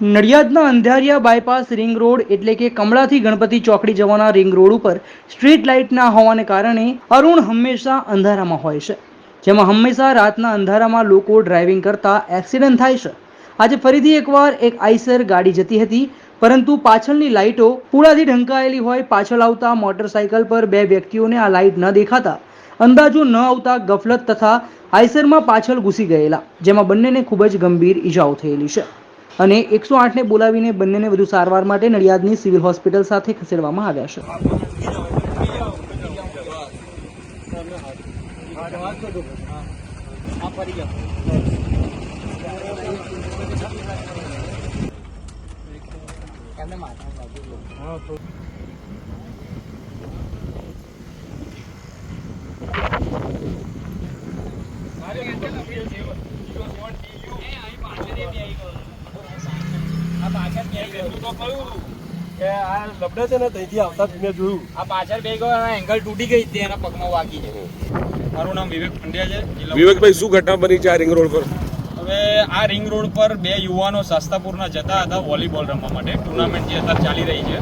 નડિયાદના અંધારિયા bypass ring road એટલે કે કમળાથી ગણપતિ ચોકડી જવાના રિંગ રોડ ઉપર સ્ટ્રીટ લાઇટ ના હોવાને કારણે અરુણ હંમેશા અંધારામાં હોય છે. જેમાં હંમેશા રાતના અંધારામાં લોકો ડ્રાઇવિંગ કરતા એક્સિડન્ટ થાય છે. આજે ફરીથી એકવાર એક આઈસર ગાડી જતી હતી, પરંતુ પાછળની લાઇટો પૂળાથી ઢંકાયેલી હોય પાછળ આવતા મોટરસાઇકલ પર બે વ્યક્તિઓને આ લાઇટ ન દેખાતા અંદાજો ન આવતા ગફલત તથા આઈસરમાં પાછળ ઘૂસી ગયેલા, જેમાં બંનેને ખૂબ જ ગંભીર ઈજાઓ થયેલી છે. અને એકસો આઠને બોલાવીને બંનેને વધુ સારવાર માટે નડિયાદની સિવિલ હોસ્પિટલ સાથે ખસેડવામાં આવ્યા છે. કે આ લબડે છે ને ત્યાંથી આવતા મેં જોયું. આ પાછળ બે ગયો એંગલ તૂટી ગઈ હતી એના પગમાં વાગી છે મારું નામ વિવેક પંડ્યા છે વિવેકભાઈ શું ઘટના બની છે આ રિંગ રોડ પર? હવે આ રિંગ રોડ પર બે યુવાનો શાસ્તાપુરના જતા હતા વોલીબોલ રમવા માટે. ટુર્નામેન્ટ જે અત્યારે ચાલી રહી છે.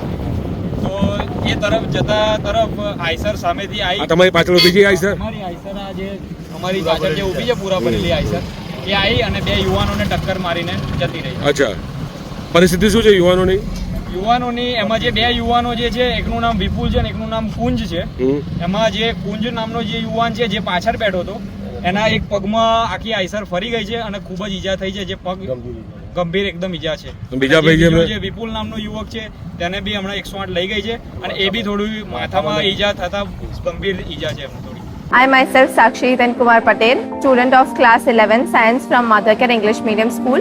તો એ તરફ જતા તરફ આઈસર સામેથી આવી તમારી પાછળ ઊભી છે આઈ અમારી આઈસર આ જે અમારી પાછળ જે ઊભી છે પૂરા ભરેલી આઈસર એ આવી અને બે યુવાનોને ટક્કર મારીને જતી રહી. અચ્છા. પરિસ્થિતિ શું છે યુવાનોની? યુવાનોની એમાં જે બે યુવાનો જે છે એકનું નામ વિપુલ છે અને એકનું નામ કુંજ છે. એમાં જે કુંજ નામનો જે યુવાન છે જે પાછળ બેઠો હતો એના એક પગમાં આખી આઈસર ફરી ગઈ છે અને ખૂબ જ ઈજા થઈ છે જે પગ ગંભીર એકદમ ઈજા છે. બીજા ભાઈ જે જે વિપુલ નામનો યુવક છે તેને બી હમણાં એકસો આઠ લઈ ગઈ છે અને એ બી થોડું માથામાં ઈજા થતા ગંભીર ઈજા છે I myself Sakshi Hitan Kumar Patel, student of class 11 science from Madhakar English Medium School.